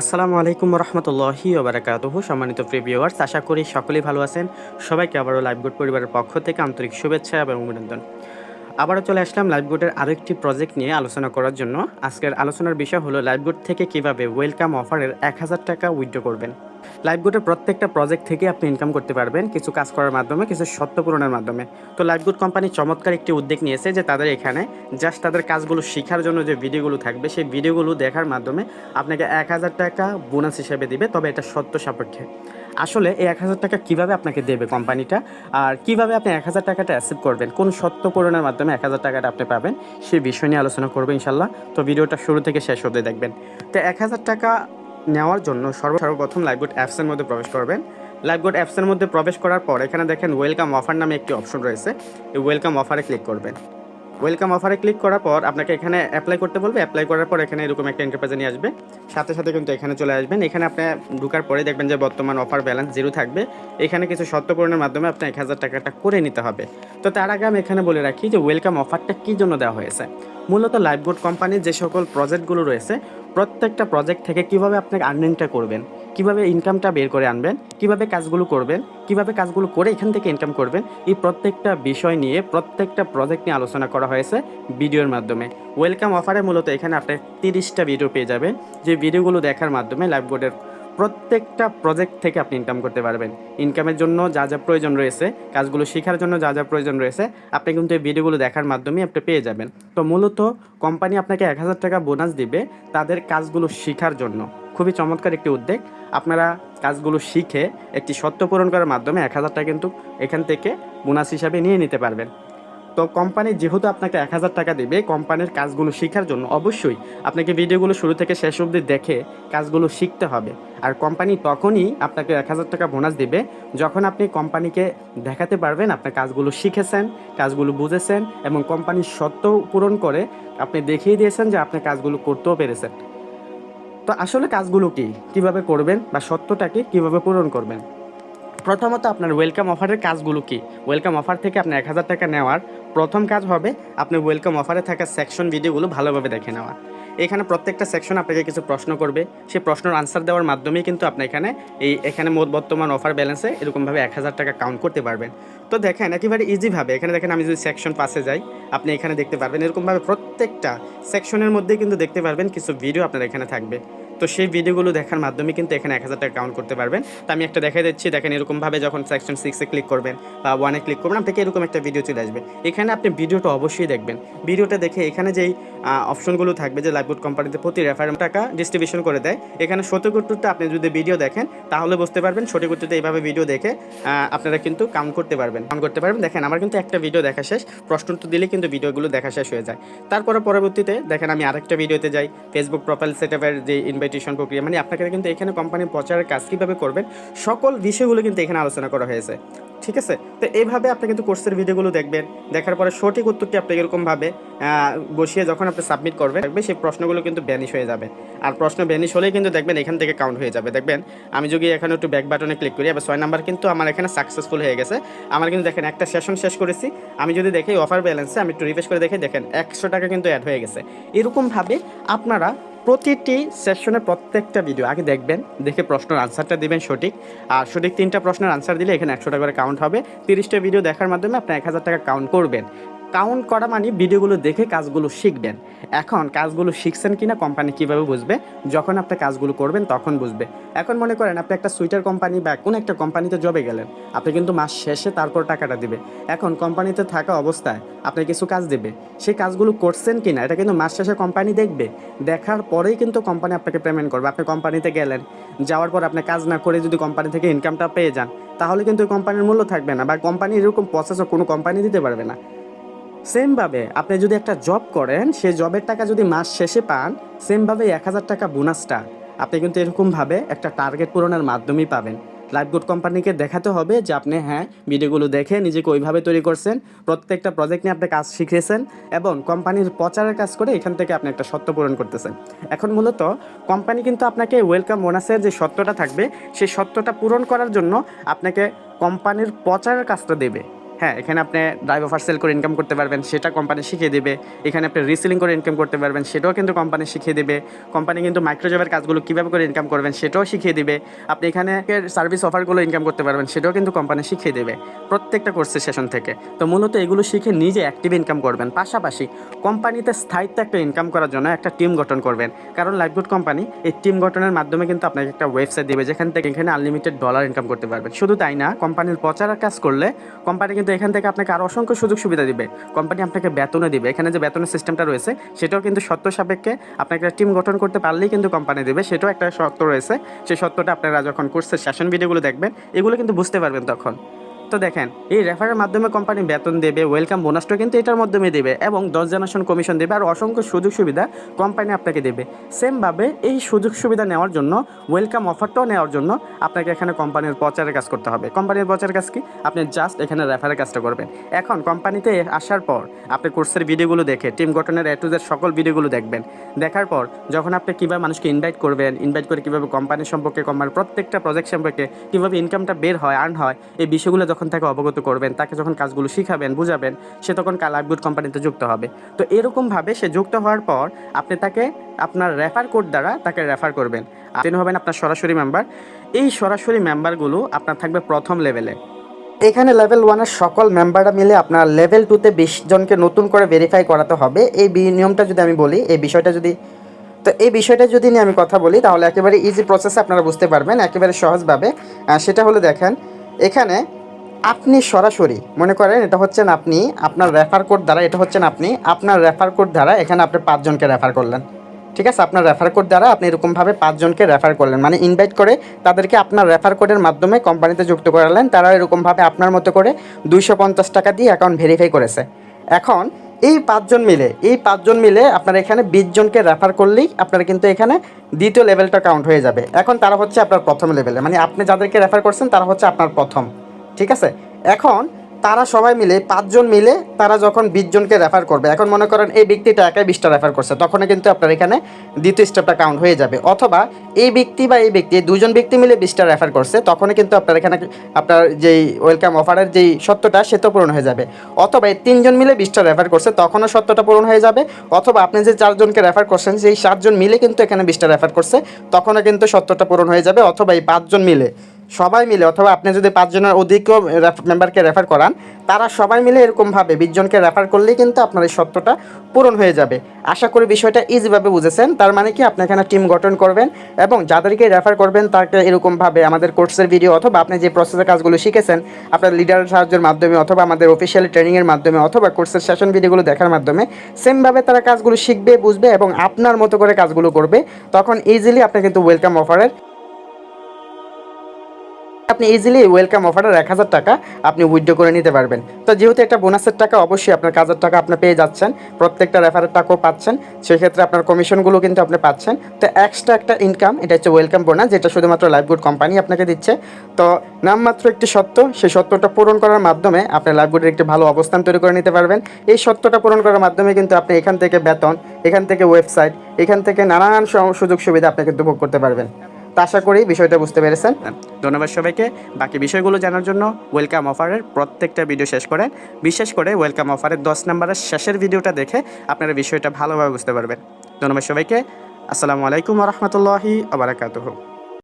আসসালামু আলাইকুম রহমতুল্লাহি ওবরাকাত সম্মানিত প্রিয় ভিউয়ার্স আশা করি সকলেই ভালো আছেন। সবাইকে আবারও লাইভগুড পরিবারের পক্ষ থেকে আন্তরিক শুভেচ্ছা এবং অভিনন্দন। আবারও চলে আসলাম লাইভগুডের আরও একটি প্রজেক্ট নিয়ে আলোচনা করার জন্য। আজকের আলোচনার বিষয় হলো লাইভগুড থেকে কীভাবে ওয়েলকাম অফারের এক হাজার টাকা উইথড্র করবেন। লাইভগুডের প্রত্যেকটা প্রজেক্ট থেকে আপনি ইনকাম করতে পারবেন, কিছু কাজ করার মাধ্যমে, কিছু সত্য পূরণের মাধ্যমে। তো লাইভগুড কোম্পানি চমৎকার একটি উদ্যোগ নিয়েছে যে তাদের এখানে জাস্ট তাদের কাজগুলো শেখার জন্য যে ভিডিওগুলো থাকবে, সেই ভিডিওগুলো দেখার মাধ্যমে আপনাকে এক হাজার টাকা বোনাস হিসেবে দিবে, তবে এটা সত্য সাপেক্ষে। আসলে এই এক হাজার টাকা কীভাবে আপনাকে দেবে কোম্পানিটা আর কীভাবে আপনি এক হাজার টাকাটা অ্যাসিভ করবেন, কোন সত্য পূরণের মাধ্যমে এক হাজার টাকাটা আপনি পাবেন সেই বিষয় নিয়ে আলোচনা করব ইনশাল্লাহ তো ভিডিওটা শুরু থেকে শেষ হতে দেখবেন। তো এক হাজার টাকা নেওয়ার জন্য সর্ব সর্বপ্রথম লাইভগুড অ্যাপসের মধ্যে প্রবেশ করবেন। লাইভগুড অ্যাপসের মধ্যে প্রবেশ করার পর এখানে দেখেন ওয়েলকাম অফার নামে একটি অপশন রয়েছে। এই ওয়েলকাম অফারে ক্লিক করবেন। ওয়েলকাম অফারে ক্লিক করার পর আপনাকে এখানে অ্যাপ্লাই করতে বলবে। অ্যাপ্লাই করার পর এখানে এরকম একটা ইন্টারপ্রাইজে নিয়ে আসবে। সাথে সাথে কিন্তু এখানে চলে আসবেন। এখানে আপনি ঢুকার পরে দেখবেন যে বর্তমান অফার ব্যালেন্স জিরো থাকবে। এখানে কিছু শর্ত পূরণের মাধ্যমে আপনার এক হাজার টাকাটা করে নিতে হবে। তো তার আগে আমি এখানে বলে রাখি যে ওয়েলকাম অফারটা কী জন্য দেওয়া হয়েছে? মূলত লাইফবোর্ড কোম্পানির যে সকল প্রজেক্টগুলো রয়েছে প্রত্যেকটা প্রজেক্ট থেকে কীভাবে আপনি আর্নিংটা করবেন, কীভাবে ইনকামটা বের করে আনবেন, কীভাবে কাজগুলো করবেন, কীভাবে কাজগুলো করে এখান থেকে ইনকাম করবেন, এই প্রত্যেকটা বিষয় নিয়ে প্রত্যেকটা প্রজেক্ট নিয়ে আলোচনা করা হয়েছে ভিডিওর মাধ্যমে। ওয়েলকাম অফারে মূলত এখানে আপনি তিরিশটা ভিডিও পেয়ে যাবেন। যে ভিডিওগুলো দেখার মাধ্যমে লাইফবোর্ডের প্রত্যেকটা প্রজেক্ট থেকে আপনি ইনকাম করতে পারবেন। ইনকামের জন্য যা যা প্রয়োজন রয়েছে, কাজগুলো শেখার জন্য যা যা প্রয়োজন রয়েছে, আপনি কিন্তু এই ভিডিওগুলো দেখার মাধ্যমে আপনি পেয়ে যাবেন। তো মূলত কোম্পানি আপনাকে এক হাজার টাকা বোনাস দিবে তাদের কাজগুলো শেখার জন্য। খুবই চমৎকার একটি উদ্যোগ। আপনারা কাজগুলো শিখে একটি সত্য পূরণ করার মাধ্যমে এক হাজার টাকা কিন্তু এখান থেকে বোনাস হিসাবে নিয়ে নিতে পারবেন। তো কোম্পানি যেহেতু আপনাকে এক হাজার টাকা দেবে, কোম্পানির কাজগুলো শেখার জন্য অবশ্যই আপনাকে ভিডিওগুলো শুরু থেকে শেষ অবধি দেখে কাজগুলো শিখতে হবে। আর কোম্পানি তখনই আপনাকে এক হাজার টাকা বোনাস দেবে যখন আপনি কোম্পানিকে দেখাতে পারবেন আপনার কাজগুলো শিখেছেন, কাজগুলো বুঝেছেন এবং কোম্পানির সত্য পূরণ করে আপনি দেখিয়ে দিয়েছেন যে আপনি কাজগুলো করতেও পেরেছেন। তো আসলে কাজগুলো কি? কীভাবে করবেন বা সত্যটাকে কীভাবে পূরণ করবেন? প্রথমত আপনার ওয়েলকাম অফারের কাজগুলো কি? ওয়েলকাম অফার থেকে আপনার এক হাজার টাকা নেওয়ার প্রথম কাজ হবে আপনি ওয়েলকাম অফারে থাকা সেকশন ভিডিওগুলো ভালোভাবে দেখে নেওয়া। এখানে প্রত্যেকটা সেকশন আপনাকে কিছু প্রশ্ন করবে। সেই প্রশ্নের আনসার দেওয়ার মাধ্যমেই কিন্তু আপনি এখানে এই এখানে মোট বর্তমান অফার ব্যালেন্সে এরকমভাবে এক হাজার টাকা কাউন্ট করতে পারবেন। তো দেখেন, একেবারে ইজিভাবে এখানে দেখেন আমি যদি সেকশন পাশে যাই, আপনি এখানে দেখতে পারবেন এরকমভাবে প্রত্যেকটা সেকশনের মধ্যেই কিন্তু দেখতে পারবেন কিছু ভিডিও আপনার এখানে থাকবে। তো সেই ভিডিওগুলো দেখার মাধ্যমে কিন্তু এখানে এক হাজার টাকা কাউন্ট করতে পারবেন। তো আমি একটা দেখাই দিচ্ছি, দেখেন এরকমভাবে যখন সেকশন সিক্সে ক্লিক করবেন বা ওয়ানে ক্লিক করবেন, আপনাকে এরকম একটা ভিডিও চলে আসবে। এখানে আপনি ভিডিওটা অবশ্যই দেখবেন। ভিডিওটা দেখে এখানে যেই অপশনগুলো থাকবে যে লাইভগুড কোম্পানিতে প্রতি রেফারেন্স টাকা ডিস্ট্রিবিউশন করে দেয়, এখানে উত্তরটা আপনি যদি ভিডিও দেখেন, তাহলে বুঝতে পারবেন উত্তরটা এইভাবে ভিডিও দেখে আপনারা কিন্তু কাউন্ট করতে পারবেন। কাউন্ট করতে পারবেন। দেখেন আমার কিন্তু একটা ভিডিও দেখা শেষ, প্রশ্ন উত্তর দিলে কিন্তু ভিডিওগুলো দেখা শেষ হয়ে যায়। তারপরে পরবর্তীতে, দেখেন আমি আরেকটা ভিডিওতে যাই ফেসবুক প্রোফাইল সেট আপের যে ইনভাইটেশন প্রক্রিয়া মানে আপনাকে কিন্তু এখানে কোম্পানির প্রচারের কাজ কীভাবে করবেন, সকল বিষয়গুলো কিন্তু এখানে আলোচনা করা হয়েছে, ঠিক আছে? তো এইভাবে আপনি কিন্তু কোর্সের ভিডিওগুলো দেখবেন, দেখার পরে সঠিক উত্তরটি আপনি এরকমভাবে বসিয়ে যখন আপনি সাবমিট করবেন, দেখবে সেই প্রশ্নগুলো কিন্তু ব্যানিশ হয়ে যাবে। আর প্রশ্ন ব্যানিশ হলেই কিন্তু দেখবেন এখান থেকে কাউন্ট হয়ে যাবে। দেখবেন, আমি যদি এখানে একটু ব্যাক বাটনে ক্লিক করি এবার ছয় নাম্বার কিন্তু আমার এখানে সাকসেসফুল হয়ে গেছে। আমার কিন্তু দেখেন একটা সেশন শেষ করেছি, আমি যদি দেখি অফার ব্যালেন্সে আমি একটু রিফ্রেশ করে দেখে, দেখেন একশো টাকা কিন্তু অ্যাড হয়ে গেছে। এরকমভাবে আপনারা প্রতিটি সেশনের প্রত্যেকটা ভিডিও আগে দেখবেন, দেখে প্রশ্নের আনসারটা দেবেন সঠিক। আর সঠিক তিনটা প্রশ্নের আনসার দিলে এখানে একশো টাকা করে কাউন্ট হবে। তিরিশটা ভিডিও দেখার মাধ্যমে আপনি এক হাজার টাকা কাউন্ট করবেন। কাউন্ট করা মানে ভিডিওগুলো দেখে কাজগুলো শিখবেন। এখন কাজগুলো শিখছেন কিনা কোম্পানি কীভাবে বুঝবে? যখন আপনি কাজগুলো করবেন তখন বুঝবে। এখন মনে করেন আপনি একটা সুইটার কোম্পানি বা কোনো একটা কোম্পানিতে জবে গেলেন। আপনি কিন্তু মাস শেষে তারপর টাকাটা দিবে। এখন কোম্পানিতে থাকা অবস্থায় আপনি কিছু কাজ দেবে। সেই কাজগুলো করছেন কিনা, এটা কিন্তু মাস শেষে কোম্পানি দেখবে। দেখার পরেই কিন্তু কোম্পানি আপনাকে পেমেন্ট করবে। আপনি কোম্পানিতে গেলেন, যাওয়ার পর আপনি কাজ না করে যদি কোম্পানি থেকে ইনকামটা পেয়ে যান, তাহলে কিন্তু কোম্পানির মূল্য থাকবে না বা কোম্পানি এরকম প্রসেসও কোনো কোম্পানি দিতে পারবে না। সেমভাবে আপনি যদি একটা জব করেন সেই জবের টাকা যদি মাস শেষে পান, সেমভাবে এক হাজার টাকা বোনাসটা আপনি কিন্তু এরকমভাবে একটা টার্গেট পূরণের মাধ্যমেই পাবেন। লাইফগুড কোম্পানিকে দেখাতে হবে যে আপনি হ্যাঁ ভিডিওগুলো দেখে নিজেকে ওইভাবে তৈরি করছেন, প্রত্যেকটা প্রজেক্ট নিয়ে আপনি কাজ শিখেছেন এবং কোম্পানির প্রচারের কাজ করে এখান থেকে আপনি একটা সত্য পূরণ করতেছেন। এখন মূলত কোম্পানি কিন্তু আপনাকে ওয়েলকাম বোনাসের যে সত্যটা থাকবে, সেই সত্যটা পূরণ করার জন্য আপনাকে কোম্পানির প্রচারের কাজটা দেবে। হ্যাঁ এখানে আপনি ড্রাইভ অফার সেল করে ইনকাম করতে পারবেন, সেটা কোম্পানি শিখিয়ে দেবে। এখানে আপনি রিসেলিং করে ইনকাম করতে পারবেন, সেটাও কিন্তু কোম্পানি শিখিয়ে দেবে। কোম্পানি কিন্তু মাইক্রোজবের কাজগুলো কীভাবে করে ইনকাম করবেন, সেটাও শিখিয়ে দেবে। আপনি এখানে সার্ভিস অফারগুলো ইনকাম করতে পারবেন, সেটাও কিন্তু কোম্পানি শিখিয়ে দেবে প্রত্যেকটা কোর্সের সেশন থেকে। তো মূলত এগুলো শিখে নিজে অ্যাক্টিভ ইনকাম করবেন। পাশাপাশি কোম্পানিতে স্থায়িত্ব একটা ইনকাম করার জন্য একটা টিম গঠন করবেন। কারণ লাইফগুড কোম্পানি এই টিম গঠনের মাধ্যমে কিন্তু আপনাকে একটা ওয়েবসাইট দেবে, যেখান থেকে এখানে আনলিমিটেড ডলার ইনকাম করতে পারবেন। শুধু তাই না কোম্পানির প্রচারের কাজ করলে কোম্পানি কিন্তু এখান থেকে আপনাকে আর অসংখ্য সুযোগ সুবিধা দিবে। কোম্পানি আপনাকে বেতনও দিবে। এখানে যে বেতনের সিস্টেমটা রয়েছে, সেটাও কিন্তু সত্য সাপেক্ষে আপনাকে একটা টিম গঠন করতে পারলেই কিন্তু কোম্পানি দেবে। সেটাও একটা সত্য রয়েছে। সেই সত্যটা আপনারা যখন কোর্সের সেশন ভিডিওগুলো দেখবেন, এগুলো কিন্তু বুঝতে পারবেন তখন। তো দেখেন, এই রেফারের মাধ্যমে কোম্পানি বেতন দেবে ওয়েলকাম বোনাসটা কিন্তু এটার মাধ্যমে দেবে এবং দশ জেনারেশন কমিশন দেবে আর অসংখ্য সুযোগ সুবিধা কোম্পানি আপনাকে দেবে। সেমভাবে এই সুযোগ সুবিধা নেওয়ার জন্য ওয়েলকাম অফারটাও নেওয়ার জন্য আপনাকে এখানে কোম্পানির প্রচারের কাজ করতে হবে। কোম্পানির প্রচারের কাজ কি? আপনি জাস্ট এখানে রেফারের কাজটা করবেন। এখন কোম্পানিতে আসার পর আপনি কোর্সের ভিডিওগুলো দেখে টিম গঠনের জেড সকল ভিডিওগুলো দেখবেন। দেখার পর যখন আপনি কীভাবে মানুষকে ইনভাইট করবেন ইনভাইট করে কীভাবে কোম্পানি সম্পর্কে কোম্পানির প্রত্যেকটা প্রজেক্ট সম্পর্কে কীভাবে ইনকামটা বের হয় আর্ন হয়, এই বিষয়গুলো যখন তাকে অবগত করবেন, তাকে যখন কাজগুলো শিখাবেন, বুঝাবেন, সে তখন লাইভগুড কোম্পানিতে যুক্ত হবে। তো এরকমভাবে সে যুক্ত হওয়ার পর আপনি তাকে আপনার রেফার কোড দ্বারা তাকে রেফার করবেন। আপনি হবেন আপনার সরাসরি মেম্বার এই সরাসরি মেম্বারগুলো আপনার থাকবে প্রথম লেভেলে এখানে লেভেল ওয়ানের সকল মেম্বাররা মিলে আপনার লেভেল টুতে বিশ জনকে নতুন করে ভেরিফাই করাতে হবে। এই নিয়মটা যদি আমি বলি, এই বিষয়টা যদি, তো এই বিষয়টা যদি নিয়ে আমি কথা বলি, তাহলে একেবারে ইজি প্রসেসে আপনারা বুঝতে পারবেন, একেবারে সহজভাবে। সেটা হলো দেখেন, এখানে আপনি সরাসরি, মনে করেন এটা হচ্ছেন আপনি, আপনার রেফার কোড দ্বারা এটা হচ্ছেন আপনি, আপনার রেফার কোড দ্বারা এখানে আপনি পাঁচজনকে রেফার করলেন। ঠিক আছে? আপনার রেফার কোড দ্বারা আপনি এরকমভাবে পাঁচজনকে রেফার করলেন। মানে ইনভাইট করে তাদেরকে আপনার রেফার কোডের মাধ্যমে কোম্পানিতে যুক্ত করালেন। তারা এরকমভাবে আপনার মতো করে দুইশো পঞ্চাশ টাকা দিয়ে অ্যাকাউন্ট ভেরিফাই করেছে। এখন এই পাঁচজন মিলে, এই পাঁচজন মিলে আপনার এখানে বিশ জনকে রেফার করলেই আপনার কিন্তু এখানে দ্বিতীয় লেভেলটা কাউন্ট হয়ে যাবে। এখন তারা হচ্ছে আপনার প্রথম লেভেলে মানে আপনি যাদেরকে রেফার করছেন, তারা হচ্ছে আপনার প্রথম। ঠিক আছে? এখন তারা সবাই মিলে, পাঁচজন মিলে তারা যখন বিশ জনকে রেফার করবে, এখন মনে করেন এই ব্যক্তিটা একাই বিশটা রেফার করছে তখন কিন্তু আপনার এখানে দ্বিতীয় স্টেপটা কাউন্ট হয়ে যাবে। অথবা এই ব্যক্তি বা এই ব্যক্তি দুজন ব্যক্তি মিলে বিশটা রেফার করছে, তখনই কিন্তু আপনার এখানে আপনার যেই ওয়েলকাম অফারের যেই সত্যটা, সে তো পূরণ হয়ে যাবে। অথবা এই তিনজন মিলে বিশটা রেফার করছে, তখনও সত্যটা পূরণ হয়ে যাবে। অথবা আপনি যে চারজনকে রেফার করছেন, সেই সাতজন মিলে কিন্তু এখানে বিশটা রেফার করছে, তখনও কিন্তু সত্যটা পূরণ হয়ে যাবে। অথবা এই পাঁচজন মিলে সবাই মিলে, অথবা আপনি যদি পাঁচজনের অধিকও মেম্বারকে রেফার করান, তারা সবাই মিলে এরকমভাবে বিশজনকে রেফার করলেই কিন্তু আপনার এই সত্যটা পূরণ হয়ে যাবে। আশা করি বিষয়টা ইজিভাবে বুঝেছেন। তার মানে কি, আপনি এখানে টিম গঠন করবেন এবং যাদেরকে রেফার করবেন, তাকে এরকমভাবে আমাদের কোর্সের ভিডিও অথবা আপনি যে প্রসেসের কাজগুলো শিখেছেন, আপনার লিডারের সাহায্যের মাধ্যমে অথবা আমাদের অফিসিয়াল ট্রেনিংয়ের মাধ্যমে অথবা কোর্সের সেশন ভিডিওগুলো দেখার মাধ্যমে সেমভাবে তারা কাজগুলো শিখবে, বুঝবে এবং আপনার মতো করে কাজগুলো করবে, তখন ইজিলি আপনি কিন্তু ওয়েলকাম অফারের আপনি ইজিলি ওয়েলকাম অফারের এক হাজার টাকা আপনি উইথড্র করে নিতে পারবেন। তো যেহেতু একটা বোনাসের টাকা, অবশ্যই আপনার কাজের টাকা আপনি পেয়ে যাচ্ছেন, প্রত্যেকটা রেফারের টাকাও পাচ্ছেন, সেক্ষেত্রে আপনার কমিশনগুলো কিন্তু আপনি পাচ্ছেন। তো এক্সট্রা একটা ইনকাম এটা হচ্ছে ওয়েলকাম বোনাস যেটা শুধুমাত্র লাইফগুড কোম্পানি আপনাকে দিচ্ছে। তো নামমাত্র একটি সত্য, সেই সত্যটা পূরণ করার মাধ্যমে আপনি লাইফগুডের একটি ভালো অবস্থান তৈরি করে নিতে পারবেন। এই সত্যটা পূরণ করার মাধ্যমে কিন্তু আপনি এখান থেকে বেতন, এখান থেকে ওয়েবসাইট এখান থেকে নানান সুযোগ সুবিধা আপনি কিন্তু ভোগ করতে পারবেন। তো আশা করি বিষয়টা বুঝতে পেরেছেন। ধন্যবাদ সবাইকে। বাকি বিষয়গুলো জানার জন্য ওয়েলকাম অফারের প্রত্যেকটা ভিডিও শেষ করেন বিশেষ করে ওয়েলকাম অফারের দশ নম্বরের শেষের ভিডিওটা দেখে আপনারা বিষয়টা ভালোভাবে বুঝতে পারবেন। ধন্যবাদ সবাইকে। আসসালামু আলাইকুম রহমতুল্লাহি আবরাকাতুহ